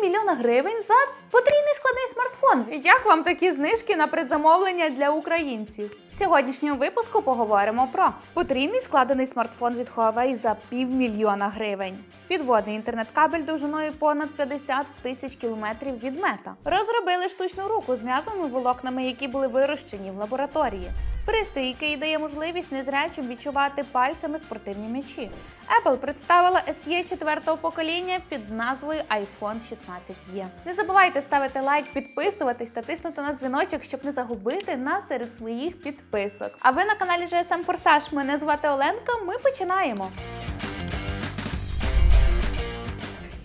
півмільйона гривень за потрійний складний смартфон. Як вам такі знижки на предзамовлення для українців? В сьогоднішньому випуску поговоримо про потрійний складений смартфон від Huawei за півмільйона гривень. Підводний інтернет-кабель довжиною понад 50 тисяч кілометрів від мета. Розробили штучну руку з м'язовими волокнами, які були вирощені в лабораторії. Пристрій, який дає можливість незрячим відчувати пальцями спортивні м'ячі. Apple представила SE 4 покоління під назвою iPhone 16e. Не забувайте ставити лайк, підписуватись та тиснути на дзвіночок, щоб не загубити нас серед своїх підписок. А ви на каналі GSM Форсаж. Мене звати Оленка. Ми починаємо.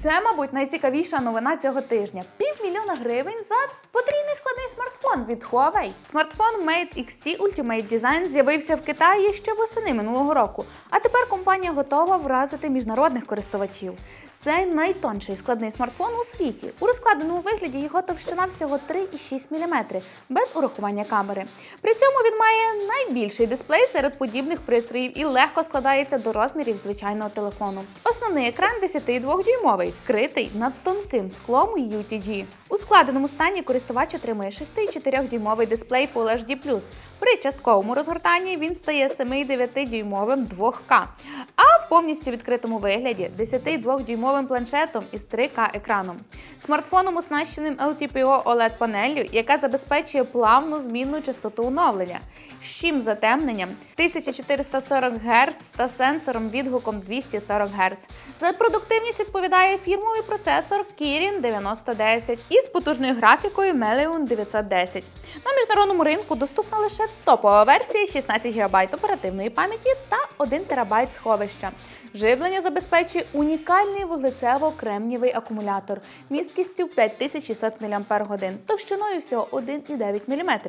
Це, мабуть, найцікавіша новина цього тижня. Півмільйона гривень за потрійний складний смартфон від Huawei. Смартфон Mate XT Ultimate Design з'явився в Китаї ще восени минулого року, а тепер компанія готова вразити міжнародних користувачів. Це найтонший складний смартфон у світі. У розкладеному вигляді його товщина всього 3,6 мм, без урахування камери. При цьому він має найбільший дисплей серед подібних пристроїв і легко складається до розмірів звичайного телефону. Основний екран 10,2-дюймовий, вкритий над тонким склом UTG. У складеному стані користувач отримує 6,4-дюймовий дисплей Full HD+. При частковому розгортанні він стає 7,9-дюймовим 2К, а повністю відкритому вигляді 10,2-дюймовим планшетом із 3К екраном. Смартфоном оснащеним LTPO OLED панеллю, яка забезпечує плавну змінну частоту оновлення, щим затемненням 1440 Гц та сенсором відгуком 240 Гц. За продуктивність відповідає фірмовий процесор Kirin 9010 із потужною графікою Meleon 910. На міжнародному ринку доступна лише топова версія 16 ГБ оперативної пам'яті та 1 ТБ сховища. Живлення забезпечує унікальний вуглецево-кремнівий акумулятор місткістю 5600 мАч, товщиною всього 1,9 мм.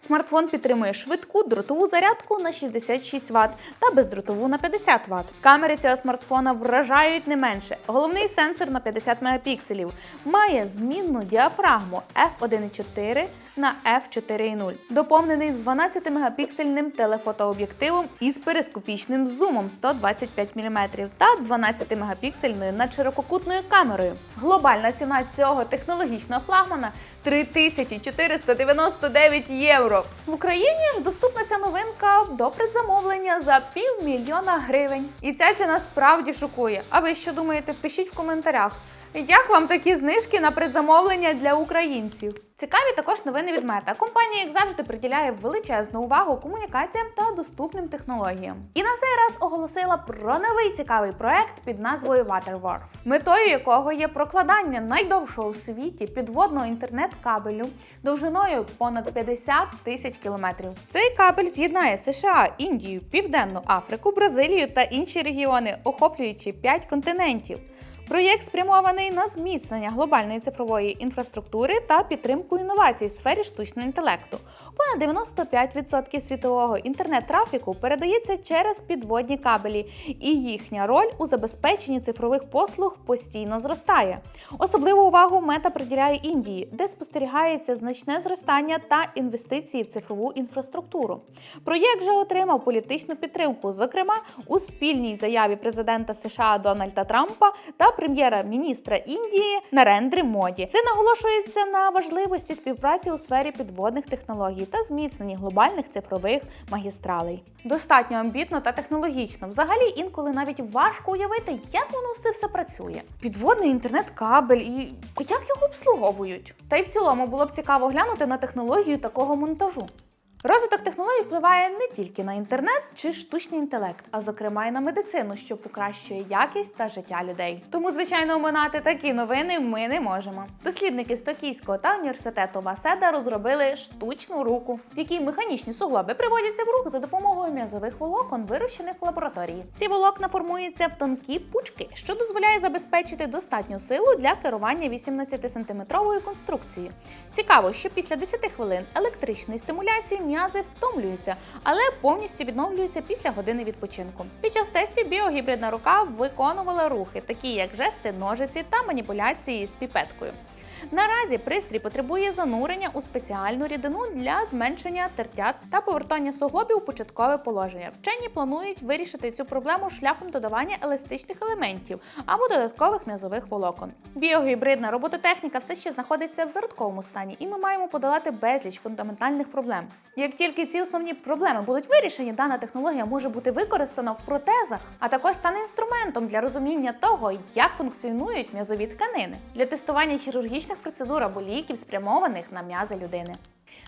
Смартфон підтримує швидку дротову зарядку на 66 Вт та бездротову на 50 Вт. Камери цього смартфона вражають не менше. Головний сенсор на 50 мегапікселів має змінну діафрагму f1.4 на f4.0, доповнений 12-мегапіксельним телефотооб'єктивом із перископічним зумом 125 мм та 12-мегапіксельною надширококутною камерою. Глобальна ціна цього технологічного флагмана 3499 євро. В Україні ж доступна ця новинка до предзамовлення за півмільйона гривень. І ця ціна справді шокує. А ви що думаєте? Пишіть в коментарях. Як вам такі знижки на предзамовлення для українців? Цікаві також новини від мета. Компанія, як завжди, приділяє величезну увагу комунікаціям та доступним технологіям. І на цей раз оголосила про новий цікавий проект під назвою Waterwarf, метою якого є прокладання найдовшого у світі підводного інтернет-кабелю довжиною понад 50 тисяч кілометрів. Цей кабель з'єднає США, Індію, Південну Африку, Бразилію та інші регіони, охоплюючи 5 континентів. Проєкт спрямований на зміцнення глобальної цифрової інфраструктури та підтримку інновацій в сфері штучного інтелекту. Понад 95% світового інтернет-трафіку передається через підводні кабелі, і їхня роль у забезпеченні цифрових послуг постійно зростає. Особливу увагу мета приділяє Індії, де спостерігається значне зростання та інвестиції в цифрову інфраструктуру. Проєкт вже отримав політичну підтримку, зокрема у спільній заяві президента США Дональда Трампа та прем'єра-міністра Індії Нарендри Моді, де наголошується на важливості співпраці у сфері підводних технологій та зміцненні глобальних цифрових магістралей. Достатньо амбітно та технологічно. Взагалі інколи навіть важко уявити, як воно все все працює. Підводний інтернет-кабель і як його обслуговують. Та й в цілому було б цікаво глянути на технологію такого монтажу. Розвиток технологій впливає не тільки на інтернет чи штучний інтелект, а зокрема й на медицину, що покращує якість та життя людей. Тому, звичайно, оминати такі новини ми не можемо. Дослідники з Токійського та університету Васеда розробили штучну руку, в якій механічні суглоби приводяться в рух за допомогою м'язових волокон, вирощених в лабораторії. Ці волокна формуються в тонкі пучки, що дозволяє забезпечити достатню силу для керування 18-сантиметровою конструкцією. Цікаво, що після 10 хвилин електричної стимуляції м'язи втомлюються, але повністю відновлюються після години відпочинку. Під час тестів біогібридна рука виконувала рухи, такі як жести, ножиці та маніпуляції з піпеткою. Наразі пристрій потребує занурення у спеціальну рідину для зменшення тертя та повертання суглобів у початкове положення. Вчені планують вирішити цю проблему шляхом додавання еластичних елементів або додаткових м'язових волокон. Біогібридна робототехніка все ще знаходиться в зародковому стані, і ми маємо подолати безліч фундаментальних проблем. Як тільки ці основні проблеми будуть вирішені, дана технологія може бути використана в протезах, а також стане інструментом для розуміння того, як функціонують м'язові тканини для тестування хірургічних процедур або ліків, спрямованих на м'язи людини.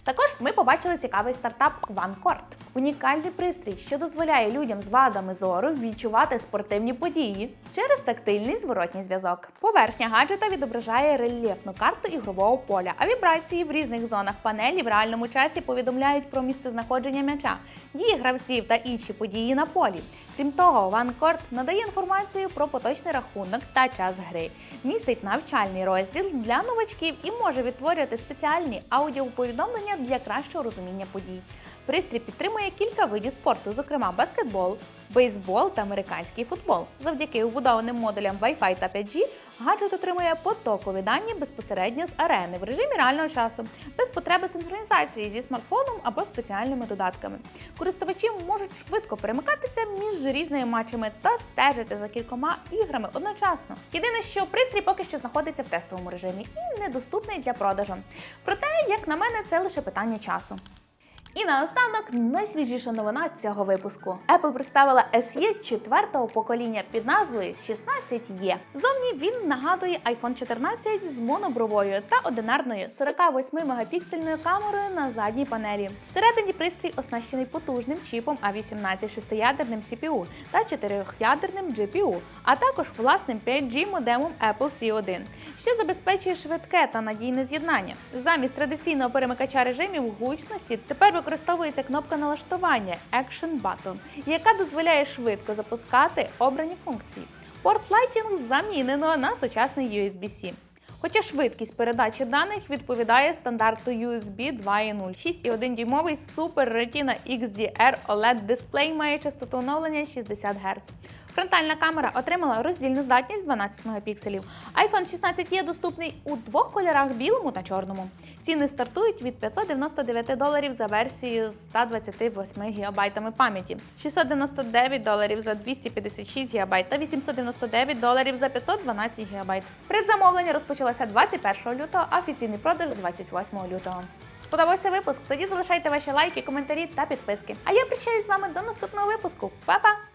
Також ми побачили цікавий стартап OneCourt. унікальний пристрій, що дозволяє людям з вадами зору відчувати спортивні події через тактильний зворотній зв'язок. Поверхня гаджета відображає рельєфну карту ігрового поля, а вібрації в різних зонах панелі в реальному часі повідомляють про місцезнаходження м'яча, дії гравців та інші події на полі. Крім того, OneCourt надає інформацію про поточний рахунок та час гри, містить навчальний розділ для новачків і може відтворювати спеціальні аудіоповідомлення для кращого розуміння подій. Пристрій підтримує кілька видів спорту, зокрема баскетбол, бейсбол та американський футбол. Завдяки вбудованим модулям Wi-Fi та 5G гаджет отримує потокові дані безпосередньо з арени в режимі реального часу, без потреби синхронізації зі смартфоном або спеціальними додатками. Користувачі можуть швидко перемикатися між різними матчами та стежити за кількома іграми одночасно. Єдине, що пристрій поки що знаходиться в тестовому режимі і недоступний для продажу. Проте, як на мене, це лише питання часу. І наостанок найсвіжіша новина цього випуску. Apple представила SE четвертого покоління під назвою 16E. Зовні він нагадує iPhone 14 з монобровою та одинарною 48 мегапіксельною камерою на задній панелі. Всередині пристрій оснащений потужним чіпом A18 шестиядерним CPU та чотирьохядерним GPU, а також власним 5G модемом Apple C1, що забезпечує швидке та надійне з'єднання. Замість традиційного перемикача режимів гучності тепер використовується кнопка налаштування Action Button, яка дозволяє швидко запускати обрані функції. Порт Lighting замінено на сучасний USB-C. Хоча швидкість передачі даних відповідає стандарту USB 2.0. 6,1 дюймовий Super Retina XDR OLED дисплей має частоту оновлення 60 Гц. Фронтальна камера отримала роздільну здатність 12 мегапікселів. iPhone 16 є доступний у двох кольорах білому та чорному. Ціни стартують від 599 доларів за версією з 128 гігабайтами пам'яті, 699 доларів за 256 гігабайт та 899 доларів за 512 гігабайт. Предзамовлення розпочалося 21 лютого, а офіційний продаж 28 лютого. Сподобався випуск? Тоді залишайте ваші лайки, коментарі та підписки. А я прощаюсь з вами до наступного випуску. Па-па!